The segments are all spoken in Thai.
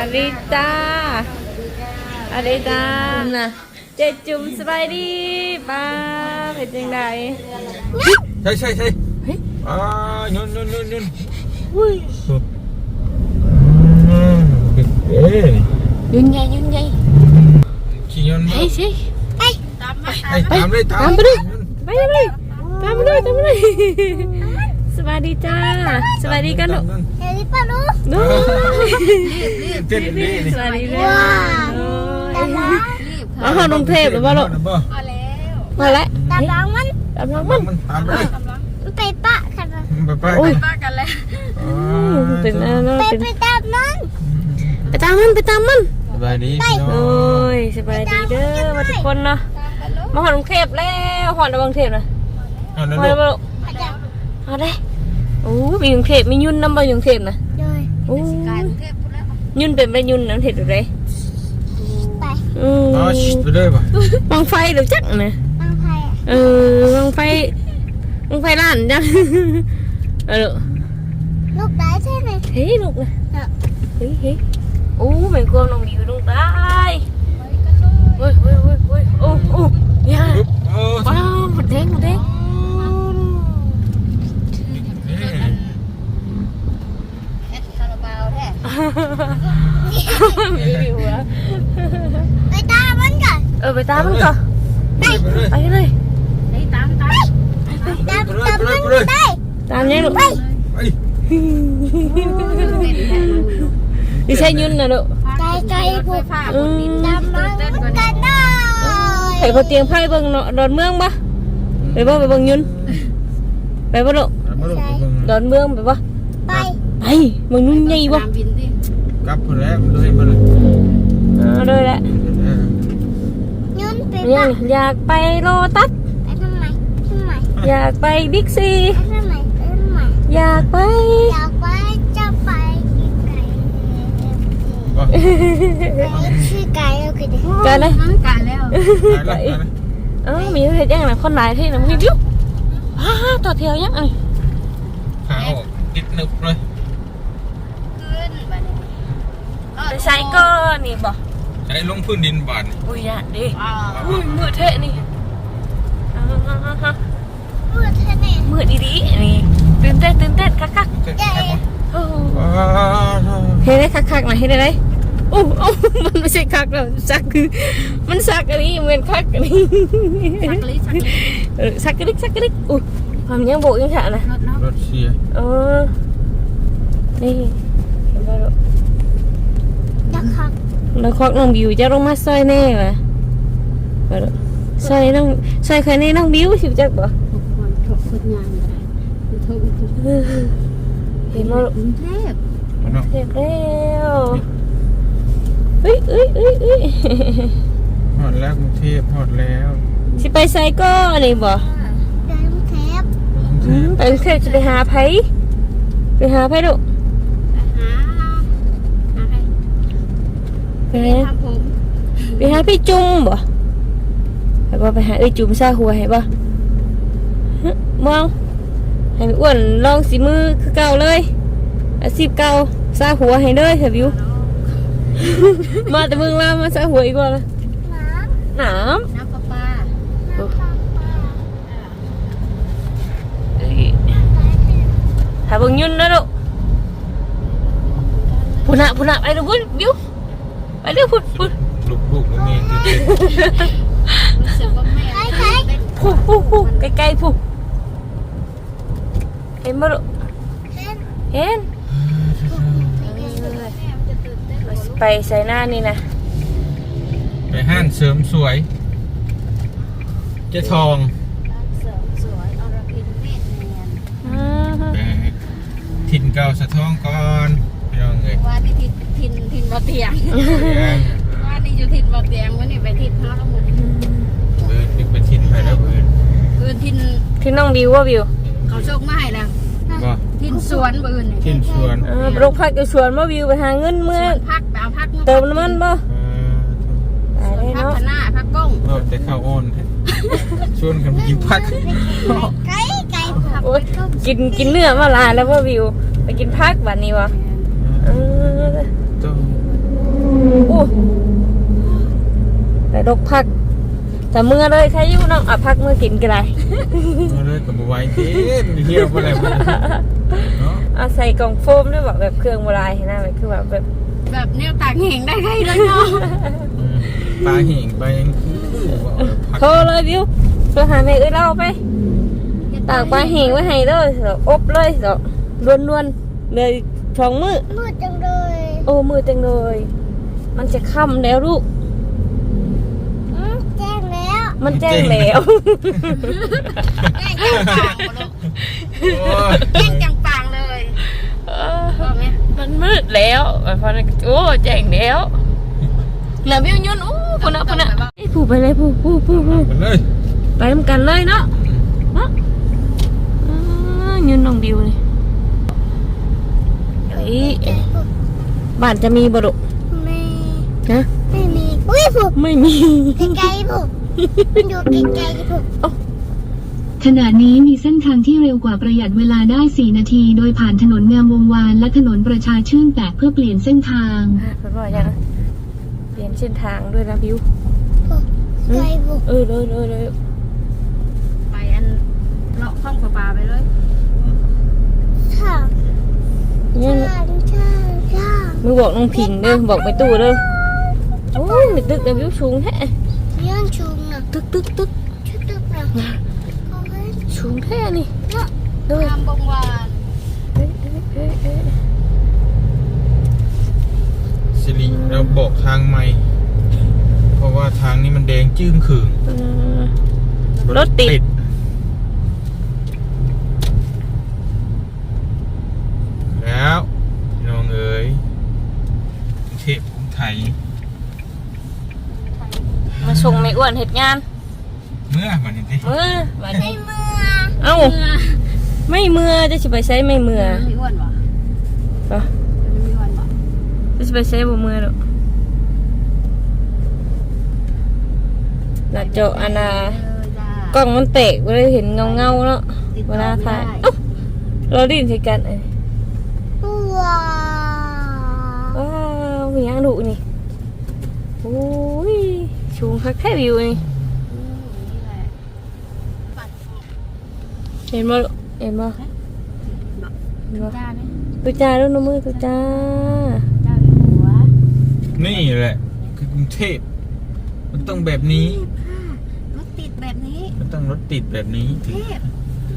วัสดีจ้าสวัสดีจ้าน่ะเจจุ่มสบายดีป้าเป็นจังไดใช่ใช่ใช่เฮ้ยอ่ายุนยุนยุนยุนอุ้ยอืมเอ๊ะยืนใหญ่ยืนใหญ่ขี่ยุนมาเฮ้ยสิไอ้ตามเลยตามตามไปดิไปเลยตามมาเลยตามมาเลยสวัสดีจ้าสวัสดีกันลูกเฮ้ยป้าลูก ดูเต้นดีนี่สวัสดีเลยตาบ้าเอาเข้ากรุงเทพหรือเปล่าลูกมาแล้วตาบ้ามันตามน้องมันมันตามไปเลยมันไปปะกันนะไปไปโอ้ยเป็นอะไรไปเป็นไปตามมันไปตามมันไปตามมันสบายดีโอ้ยสบายดีเด้อมาทุกคนเนาะมาหอนกรุงเทพแล้วหอนระวังเทพนะเอานั่นหอนลูระวังเอาได้โอ้มีกรุงเทพมียุ่นน้ำบ่กรุงเทพนะ ยุ่นเป็นไปยุ่นน้ำเทพหรือไรไปอืมอ๋อชิดไปเลยป่ะวางไฟหรือจักนะบางไทยเออวางไฟวางไฟร้านจังเออลูกได้ใช่ไหมเฮ้ยลูกนะเฮ้ยเฮ้ยโอ้เหมือนกลัวน้องมิวลงตายเฮ้ยเฮ้ยเฮ้ยเฮ้ยโอ้โอ้ยาปุ๊บเออว้าวหมดแดงหมดแดง เอ๊ะ มีวิวอะไปตามมันก่อนเออไปตามมันก่อนไปเลยไปเลยตามตามไปตามเลยมันไปเลยไปเลยไปตามยังลู กไปดิฉันยืนนะลูกไกลไกลผูกอืมตามมันกันหน่อยไปพอเตียงไพ่เบิ่งเนาะดอนเมืองปะไปบ่ไปเบิ่งยืนไปบ่ลูกมาลูกไปเบิ่งดอนเมืองไปบ่ไปไปเบิ่งนุ่นใหญ่บ่กลับคนแล้วเลยมาเลยเอาเลยแหละยืนไปยัปะงอยากไปโลตัสไปทำไมทำไมอยากไปบิ๊กซีไปทำไมไปทำไมอยากไป อยากไปจะไปไก่ป่ะชื่อไก่โอเคดิกันเลยไปแล้วไปแล้วเอ้ามีเฮ็ดยังน่ะคนหลายที่น่ะมึงดิวฮ่าต่อแถวยังอันนี้ขาออกติดหนึบเลย ไป ใช้ก็นี่บ่ใช้ลงพื้นดินบาดนี่อุ้ยยานดิอุ้ยมืดเทะนี่อ่าพูดเท่านี้มืดดีๆนี่ตื่นเต้นตื่นเต้นคักเจ็บแค่บ่ๆโอ้ว้าวเฮ็ดได้คักๆน่ะเฮ็ดได้ได้โอ้โอ้มันไม่ใช่คักหรอกซักคือมันซักอันนี้เหมือนคักอันนี้ซักลิซักลิเออซักกะลิกซักกะลิกอุ้ยความยังโบกยังฉะนะรถเสียเออนี่เห็นบ่ลูก จะขับแล้วควักน้องบิวจะลงมาซอยแน่วะบ่ลูกซอยน้องซอยใครในน้องบิวสิจักบ่เห็นบ่ลูกมันเนาะเจ็บแล้วเฮ้ยเอ้ยเอ้ยเอ้ยหอดแล้วกรุงเทพหอดแล้วสิไปไซก็นี่บ่เดินเทปกรุงเทพไปเคยจะไปหาไผไปหาไผลูก ไปหาไปหาพี่จุ้มบ่ไปบ่ไปหาเอ้ยจุ้มซาหัวให้บ่ฮะมองให้พี่อ้วนลองสีมือคือเก่าเลยอาชีพเก่าซาหัวให้เลยเถอะวิวมาแต่เมืองลาวมาซาหัวอีกว่าละน้หนามำน้ำปลาปลาน้ำปลาปลาเอ้ยหาเบิ่งยุ่นนะลูกพุ่นน่ะพุ่นน่ะไปดูพุ่นวิว ไปเร็วพุ่นพุ่นลูกลูกแล้วเมียติดใครใครพุ่นพุ่นพุ่นใกล้ๆพุ่นเห็นบ่ลูกเห็นเห็นไปใส่หน้านี่นะไปห้านเสริมสวย เจ๊ทองอ่าไปถิ่นเก่าสะท้องก่อนพี่น้องเอ้ยว่านี่ทิน ทินทินบ่เตียงว่านี่อยู่ทินบ่เตียงวันนี้ไปทินห้าละหมุนเบิร์นไปถิ่นไปแล้วเบิร์นปืนทินที่น้องวิวว่าวิวเขาโชคมาให้แล้วบ่ทินสวนปืนนี่ถิ่นสวนเออลูกพักอยู่สวนมาวิวไปหาเงินสเมื่อวนพักไปเอาพักเติมน้ำมันบ่เออไปได้พักเนาะพน้าพักก้งเราจะเข้าอ้อนแท้ชวนกันไปกินผักไก่ไก่ผักโอ้ยกินกินเนื้อมาหลายแล้วว่าวิว ไปกินพักบัดนี้วะ เออต้องแต่ดกพักแต่เมื่อเลยใครอยู่น้องอะพักเมื่อกินกันไรเอาเลยกับไหว้เด้เที่ยวไปไหนมาเนาะเอาใส่กล่องโฟมด้วยแบบแบบเครื่องโบราณเห็นไหมมันคือแบบแบบแบบแนวตากแหงได้ใครเลยเนาะอืมปลาเห่งไปยังคือว่าเอาพักโทรเลยวิวโทรหาแม่เอ้ยเล่าไปตากปลาแห้งไว้ให้เลยเดี๋ยวอบเลยเดี๋ยวล้วนๆเลยสองมือมืดจังเลย โอ้มือจังเลย มันจะค่ำแล้วลูก อืมแจ้งแล้วมันแจ้งแล้ว แจ้งจังปางบ่ลูกโอ้ยแจ้งจังปางเลยเออบอกไหมมันมืดแล้วพอนั้นก็โอ้แจ้งแล้วน่ะวิวยุ่นอู้พุ่นน่ะพุ่นน่ะไอ้ยผู้ไปเลยผู้ผู้ผู้ผู้ไปเลยไปทำกันเลยเนาะเนาะอ่ายืนน้องบิวเลยเอ้ย บ้านจะมีบ่ดุไม่ฮะไม่มีอุ้ยผูกไม่มีไกลๆผูกมันอยู่ไกลๆผูกขณะนี้มีเส้นทางที่เร็วกว่าประหยัดเวลาได้ 4 นาที โดยผ่านถนนงามวงวานและถนนประชาชื่นแตกเพื่อเปลี่ยนเส้นทางอะเพิ่นบอกยังเปลี่ยนเส้นทางด้วยนะบิวไกลผูกเออเลยเลยเลยไปอันเลาะข้องปลาไปเลยช่างเนี่ยช่างช่างช่าง มือบอกน้องผิงเด้อบอกไปตู้เด้อโอ้ยไม่ตึกแต่บิวสูงแท้ย่างชุงน่ะตึกตึกตึกชุดตึกน่ะเอาไว้สูงแท้นี่เนาะเด้อตามบงวานเอ้ยเอ้ยเอ้ยเอ้ยสิริเราบอกทางใหม่ เพราะว่าทางนี้มันแดงจึ้งขึงเออรถติด แล้วพี่น้องเอ๋ยกรุงเทพกรุง ไทยมาส่งไม่อ้วนเหตุงาน เมื่อวันนี้ดิเมื่อวันในนี้เมืองเอ้าไม่เมื่อจะสิไปใช้ไม่เมื่อมีอ้วนบ่ปะมีอ้วนบ่จะสิไปใช้บ่เมื่อหรอกหลังจากอันน่ะเออจ้ากล้องมันเตะก็เลยเห็นเงาเงาๆเนาะเวลาถ่ายเอ้าเราดิ้นใส่กันเอ้ยว้าวว้าวมีหยังดุนี่โอ้ยชูงคักแค่วิวนี่อืมนี่เห็นบ่เห็นบ่เห็นบ่จ้าไหมตุจ้าด้วยน้ำมือตุจ้าจ้านี่แหละคือกรุงเทพมันต้องแบบนี้รถติดแบบนี้มันต้องรถติดแบบนี้เทพ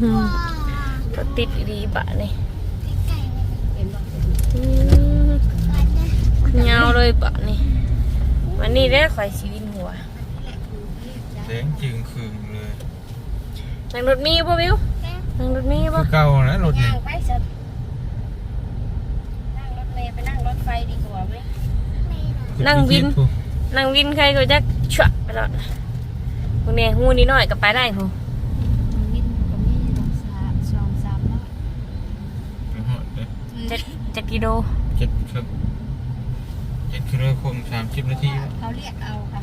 อืมว้าวก็ติดดีบะนี่ไกลๆเห็นบ่อืมกัน นะยาวเลยบะนี่วันนี้ได้ข่อยชีวินหัวแดงจึงขึงเลยนั่งรถมีป่ะวิวนั่งรถมีคืป่ะอเก่านะรถนี่ย่างไปสัตนั่งรถเมล์ไปนั่งรถไฟดีกว่าไหมนั่งวิน นั่งวินใครก็จะชะไปแล้วพวกนี้หูนิดหน่อยก็ไปได้หูวินก็มีดอกสามสองสามร้อยเจ็ดเจ็ดกิโลเจ็ดครับ เจ็ดกิโลคมสามสิบนาทีแล้วเขาเรียกเอาค่ะ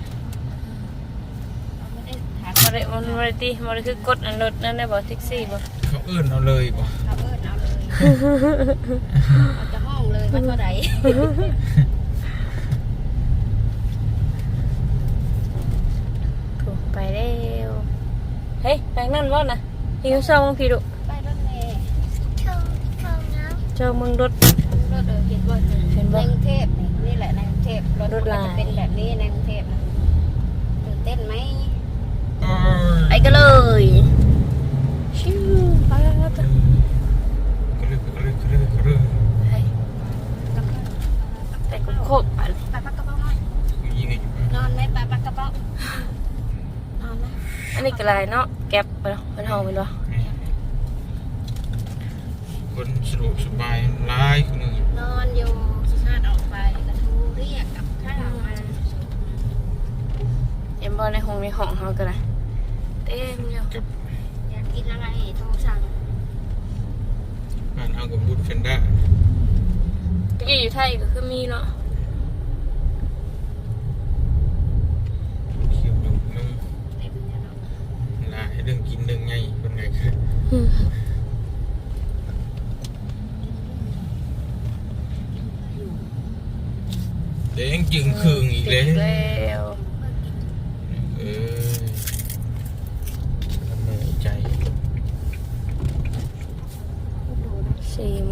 เขาไม่ได้ถามมาเลยมันมาเลยตีมาเลยคือกดอันรถนั่นได้บอกแท็กซี่บอกเขาเอื้อนเอาเลยป่ะเขาเอิ้นเอาเลยเอาจะห้องเลยว่าเท่าไหร่ถูกไปเร็วเฮ้ยทางนั้นว่านะพี่เขาเศร้ามั้งพี่ดุไปรถเมล์ชมชมน้เจ้าเมืองรถรถเออเห็นว่าเห็นในบ่กรุงเทพนี่นี่แหละในกรุงเทพรถรถลายมันจะเป็นแบบนี้ในกรุงเทพนะตื่นเต้นไหมไปกันเลยชิวไปแล้วกระลึกกระลึกกระลึกกระลึกเฮ้ยแต่ก็โคตรไปเลยปลาปักกระเป๋าหน่อยยิงไงอยู่นอนไหมปลาปักกระเป๋านอนไหมอันนี้ก็ลายเนาะแก็บไปแล้วเป็นห้องเป็นวะคนสะดวกสบายหลายคนหนึ่งนอนอยู่สุชาติออกไปกระทูเรียกกับข้าวมา เอ็มบอในห้องในห้องเขาก็ได้เต็มอยู่กับอยากกินอะไรโทรสั่งบ้านเฮากับบุตรเฟนด้าที่อยู่ไทยก็คือมีเนาะเขียวดุนุ่มเต็มเนี่ยเนาะหลายเรื่องกินเรื่องไงคนไหนคือเเด้งจึงคืงอีกเลยแล้ว เออทำไมใจ สี่โม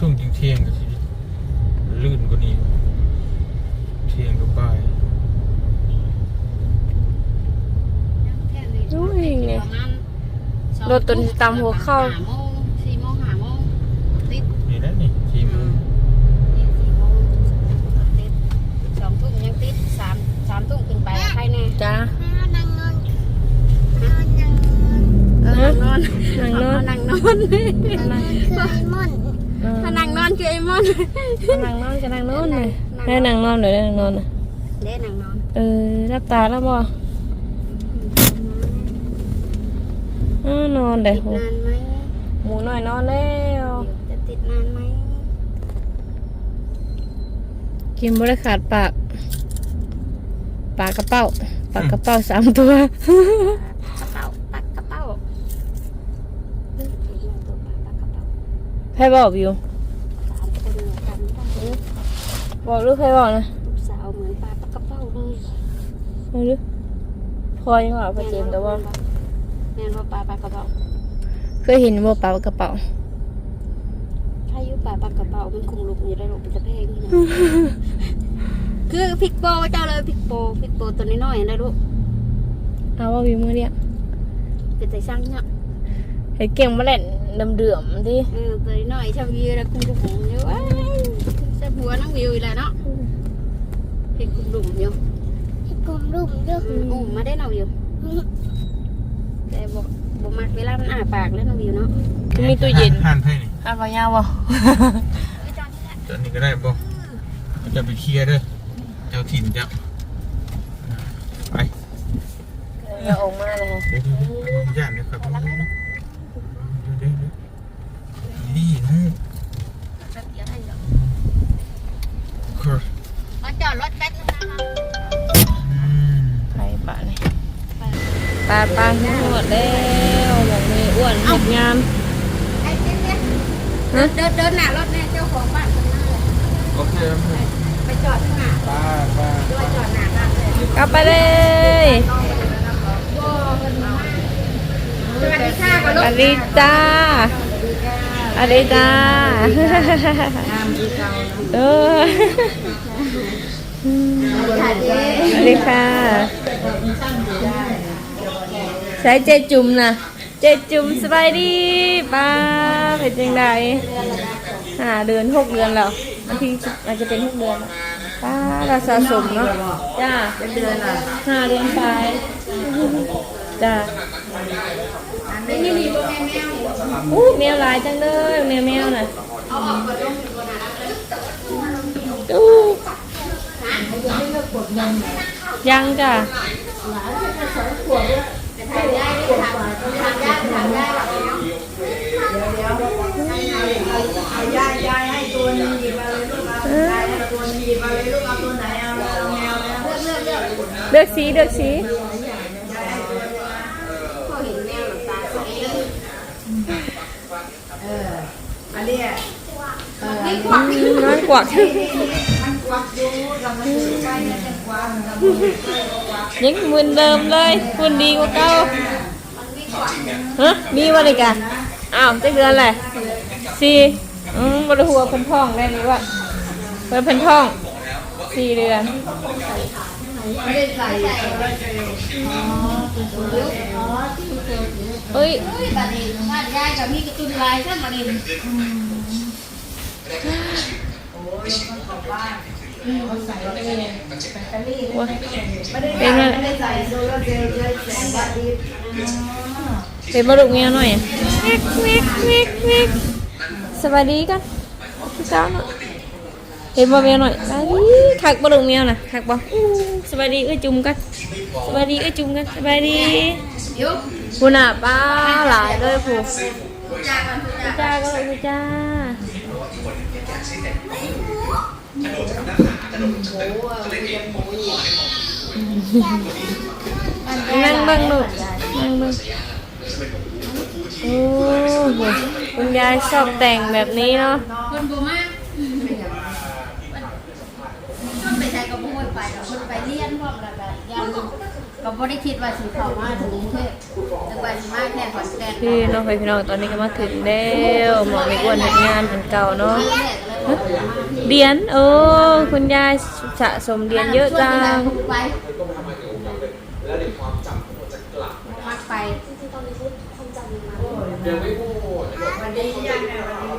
ประมาณสักช่วงเที่ยงๆก็สิลื่นกว่านี้เที่ยงก็บ่ายอุ้ยไงรถตัวนี้ตามหัวเข้าห้โมงสี่โมงห้าโมงติดนี่แหละนี่ทีมนี่สี่โมงติดสองทุ่มยังติดสามสามทุ่มขึ้นไปแล้วใครแน่จ้าแม่นางนอนแม่นางนอนเออนั่งนอนนั่งนอนนั่งนอนนางนอน คือไอ้ม่อนถ้านั่งนอนคือไอ้มอนนั่งนอนจะนั่งนอนเลยให้นั่งนอนเดี๋ยวนั่งนอนน่ะเด้นั่งนอนเออรับตาแล้วบ่อ้านอนเด้ติดโหนานไหมหมูน้อยนอนแล้วจะติดนานไหมกินบริขาดปาก ปากกระเป๋าปากกระเป๋าสามตัว กระเป๋าปักกระเป๋าเฮ้ยตัวปากปักกระเป๋า ใครบอกวิวสามคนเหมือนกันได้บอกลูกใครบอกนะลูกสาวเหมือนปลาปักกระเป๋าเลยไม่รู้พอยังบอกพอเจมส์แต่ว่าแม่นว่าปลาปักกระเป๋าเคยเห็นว่าปากกระเป๋าถ้าอยู่ปลาปักกระเป๋ามันคงลุกอยู่ได้ลูกเป็นตะเพงนี่นะคือพริกโปเจ้าเลยพริกโปพริกโปตัวน้อยๆนะลูกเอาว่าวิวมือเนี่ยเป็นแต่ช่างเนี่ยเห็นเก่งมาเล่น เดือมๆดิเออตัวน้อยๆชาววิวแล้วคุ้มกุ่มอยู่ว้ายจะหัวน้องวิวอีกแล้วเนาะพริกกุ่มดุ่มอยู่ให้กลมรุ่มด้วยอุ้มมาได้น้องวิวแต่บอกบอกมักเวลามันอ้าปากแล้วน้องวิวเนาะมีตู้เย็นหันให้นี่อ่านวายาวบ่ตอนนี้ก็ได้บ่จะไปเคลียร์เด้อเจ้าถิ่นเจ้าไปเราออกมาเลยเดี๋ยวๆๆย่านเลยครับ ปลาปลาทั้งหมดแล้วบอกมีอ้วนห็ดงามไอ้เจ๊เนี่ยเดินเดินเดินหน้ารถแน่เจ้าของบ้านข้างหน้าเลยโอเคไปจอดข้างหน้าป้าป้าด้วยจอดหน้าบ้านเลยกลับไปเลยสวัสดีค่ะก่อนสวัสดีจ้าสวัสดีจ้าเออค่ะเจ๊สวัสดีค่ะ ใช้เจจุ่มนะเจจุ่มสบายดีป้าเป็นยังไงห้าเดือนหกเดือนแล้วบางทีอาจจะเป็นหกเดือนแล้วป้าเราสะสมเนาะจ้าเป็นเดือนอะห้าเดือนไปจ้านี่นี่มีโบแมวแมวอู้แมวหลายจังเลยแมวแมวน่ะเอาออกก่อนลูกอยู่บนนั้นดูยังจ้ะ ทำได้ทำทำได้ทำได้หรอก เลือกสีเลือกสีพอเห็นแมวหลับตาใสน้อยกวักยังเหมือนเดิมเลยคุณดีกว่าเก่า ฮะมีวะเลยกันอ้าวจะเดือนอะไรสี่อืมบริหัวเพันท่องได้ไหมวะเพิ่นเพันท่องสี่เดือนเฮ้ยบัดนี้บ้านยายกับพี่กระตุ้นลายซะบัดนี้เป็น มาเป็นมาลูกเมียหน่อยเวิกวิกวิกวิกสวัสดีกันพี่เจ้าหน่อยเห็นบ่แมวหน่อยไปคักบ่ลงแมวน่ะคักบ่อู้สบายดีเอ้ยจุ่มกันสบายดีเอ้ยจุ่มกันสบายดีผู้น่ะป้าหลายเลยผู้ผู้จ้าก็เลยผู้จ้า นั่งเบิ่งลูกนั่งเบิ่งโอ้โหคุณยายชอบแต่งแบบนี้เนาะคนบ่มากมันไปใช้กับพวกไปแล้วมันไปเรียนพวกอะไรแบบยังก็บ่ได้คิดว่าสิเข้ามาถึงกรุงเทพแต่ว่าสิมาแค่ขอนแก่นพี่น้องพี่น้องตอนนี้ก็มาถึงแล้วหมอมีอ้วนเฮ็ดงานเป็นเก่าเนาะ เดียนโอ้คุณยายสะสมเดียนเยอะจังไปมักไป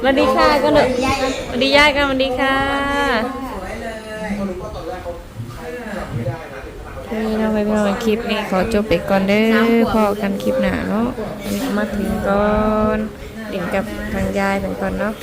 สวัสดีค่ะก็เลยสวัสดียายกันสวัสดีค่ะนี่น้องพี่น้องคลิปนี้ขอจบไปก่อนเด้อพอกันคลิปหน้าเนาะวันนี้ก็มาถึงก่อนเดี๋ยวกับทางยายเป็นก่อนเนาะ